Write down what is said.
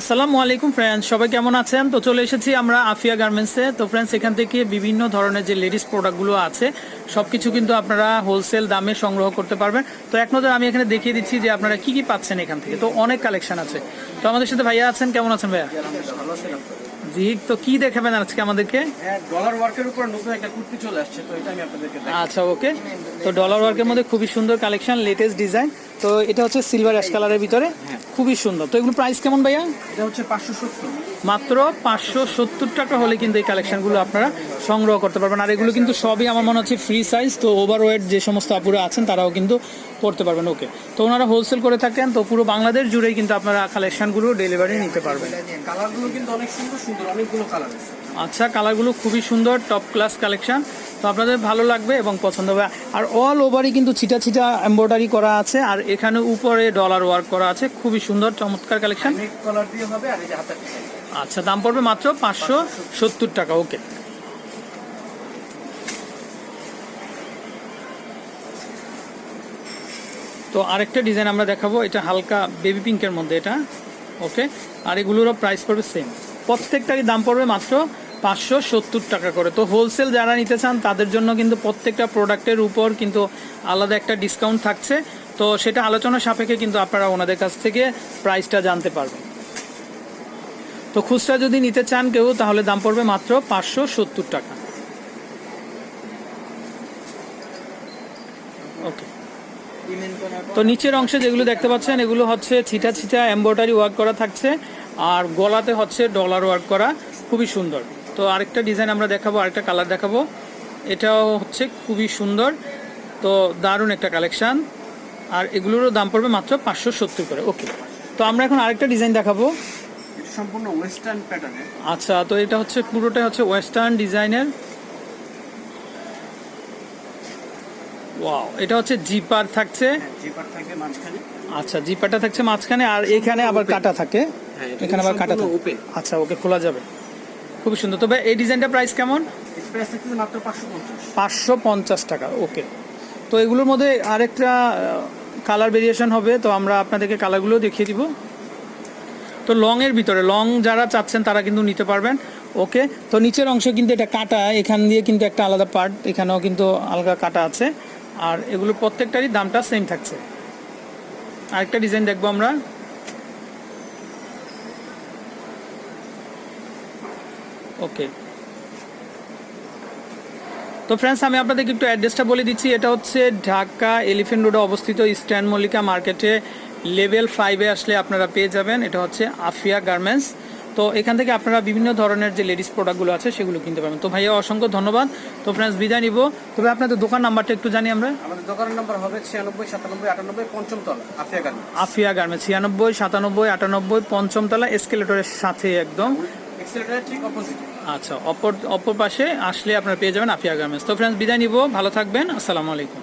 আসসালামু আলাইকুম ফ্রেন্ডস সবাই কেমন আছেন? তো চলে এসেছি আমরা আফিয়া গার্মেন্টসে তো ফ্রেন্ডস এখান থেকে বিভিন্ন ধরনের যে লেডিস প্রোডাক্টগুলো আছে সবকিছু কিন্তু আপনারা হোলসেল দামে সংগ্রহ করতে পারবেন। তো এক নজর আমি এখানে দেখিয়ে দিচ্ছি যে আপনারা কি কি পাচ্ছেন এখান থেকে। তো অনেক কালেকশন আছে। তো আমাদের সাথে ভাইয়া আছেন? কেমন আছেন ভাইয়া? জি তো কি দেখাবেন আজকে আমাদেরকে? হ্যাঁ ডলার ওয়ার্কের উপর নতুন একটা কুর্তি চলে আসছে তো এটা আমি আপনাদেরকে আচ্ছা ওকে তো ডলার ওয়ার্কের মধ্যে খুবই সুন্দর কালেকশন লেটেস্ট ডিজাইন তো এটা হচ্ছে সিলভার অ্যাশ কালারের ভিতরে। খুবই সুন্দর। তো এগুলো প্রাইস কেমন ভাইয়া? এটা হচ্ছে পাঁচশো সত্তর। মাত্র পাঁচশো সত্তর টাকা হলে কিন্তু এই কালেকশনগুলো আপনারা সংগ্রহ করতে পারবেন। আর এগুলো কিন্তু সবই আমার মনে হচ্ছে ফ্রি সাইজ তো ওভার ওয়েট যে সমস্ত আপুরা আছেন তারাও কিন্তু পড়তে পারবেন। ওকে তো ওনারা হোলসেল করে থাকেন তো পুরো বাংলাদেশ জুড়েই কিন্তু আপনারা কালেকশনগুলো ডেলিভারি নিতে পারবেন। কালারগুলো কিন্তু অনেক সুন্দর সুন্দর অনেকগুলো কালার আচ্ছা কালারগুলো খুবই সুন্দর টপ ক্লাস কালেকশন তো আপনাদের ভালো লাগবে এবং পছন্দ হবে। আর অল ওভারই কিন্তু ছিটা ছিটা এমব্রয়ডারি করা আছে আর এখানে উপরে ডলার ওয়ার্ক করা আছে। খুবই সুন্দর চমৎকার কালেকশন আচ্ছা দাম পড়বে মাত্র পাঁচশো সত্তর টাকা ওকে তো আরেকটা ডিজাইন আমরা দেখাবো এটা হালকা বেবি পিঙ্কের মধ্যে এটা ওকে আর এগুলোরও প্রাইস পড়বে সেম প্রত্যেকটারই দাম পড়বে মাত্র পাঁচশো সত্তর টাকা করে। তো হোলসেল যারা নিতে চান, তাদের জন্য কিন্তু প্রত্যেকটা প্রোডাক্টের উপর কিন্তু আলাদা একটা ডিসকাউন্ট থাকছে। তো সেটা আলোচনা সাপেক্ষে কিন্তু আপনারা ওনাদের কাছ থেকে প্রাইসটা জানতে পারবেন। তো খুচরা যদি নিতে চান কেউ, তাহলে দাম পড়বে মাত্র পাঁচশো সত্তর টাকা। ওকে। তো নিচের অংশে যেগুলো দেখতে পাচ্ছেন, এগুলো হচ্ছে ছিটা ছিটা এম্ব্রয়ডারি ওয়ার্ক করা থাকছে। আর গলাতে হচ্ছে ডলার ওয়ার্ক করা। খুবই সুন্দর। তো আরেকটা ডিজাইন আমরা দেখাবো আরেকটা কালার দেখাবো। এটাও হচ্ছে খুবই সুন্দর। তো দারুণ একটা কালেকশন আর এগুলোরও দাম পড়বে মাত্র পাঁচশো সত্তর করে। ওকে তো আমরা এখন আরেকটা ডিজাইন দেখাবো। সম্পূর্ণ ওয়েস্টার্ন প্যাটার্নে আচ্ছা তো এটা হচ্ছে পুরোটাই হচ্ছে ওয়েস্টার্ন ডিজাইনের ওয়াও এটা হচ্ছে জিপার থাকছে। জিপার থাকবে মাঝখানে। আচ্ছা জিপারটা থাকছে মাঝখানে আর এখানে আবার কাটা থাকে। হ্যাঁ, এখানে আবার কাটা থাকে। আচ্ছা ওকে খোলা যাবে। খুবই সুন্দর। তবে এই ডিজাইনটা প্রাইস কেমন? পাঁচশো পঞ্চাশ। টাকা ওকে তো এগুলোর মধ্যে আরেকটা কালার ভেরিয়েশন হবে তো আমরা আপনাদেরকে কালারগুলো দেখিয়ে দিব। তো লং এর ভিতরে লং যারা চাচ্ছেন তারা কিন্তু নিতে পারবেন ওকে তো নিচের অংশ কিন্তু এটা কাটা এখান দিয়ে কিন্তু একটা আলাদা পার্ট এখানেও কিন্তু আলগা কাটা আছে। আর এগুলো প্রত্যেকটারই দামটা সেম থাকছে। আরেকটা ডিজাইন দেখব আমরা। ওকে তো ফ্রেন্ডস আমি আপনাদেরকে একটু অ্যাড্রেসটা বলে দিচ্ছি। এটা হচ্ছে ঢাকা এলিফেন্ট রোডে অবস্থিত স্ট্যান্ড মল্লিকা মার্কেটে লেভেল ফাইভে আসলে আপনারা পেয়ে যাবেন। এটা হচ্ছে আফিয়া গার্মেন্টস তো এখান থেকে আপনারা বিভিন্ন ধরনের যে লেডিস প্রোডাক্টগুলো আছে সেগুলো কিনতে পারবেন। তো ভাইয়া অসংখ্য ধন্যবাদ। তো ফ্রেন্ডস বিদায় নিব। তবে আপনাদের দোকান নাম্বারটা একটু জানি আমরা। আমাদের দোকানের নাম্বার হবে ছিয়ানব্বই সাতানব্বই আটানব্বই পঞ্চম তলা আফিয়া গান আফিয়া গার্মেন্টস ছিয়ানব্বই সাতানব্বই আটানব্বই পঞ্চমতলা এসকেলেটরের সাথে একদম। আচ্ছা অপর অপর পাশে আসলে আপনারা পেয়ে যাবেন আফিয়া গার্মেন্টস। তো ফ্রেন্ডস বিদায় নিব, ভালো থাকবেন, আসসালামু আলাইকুম।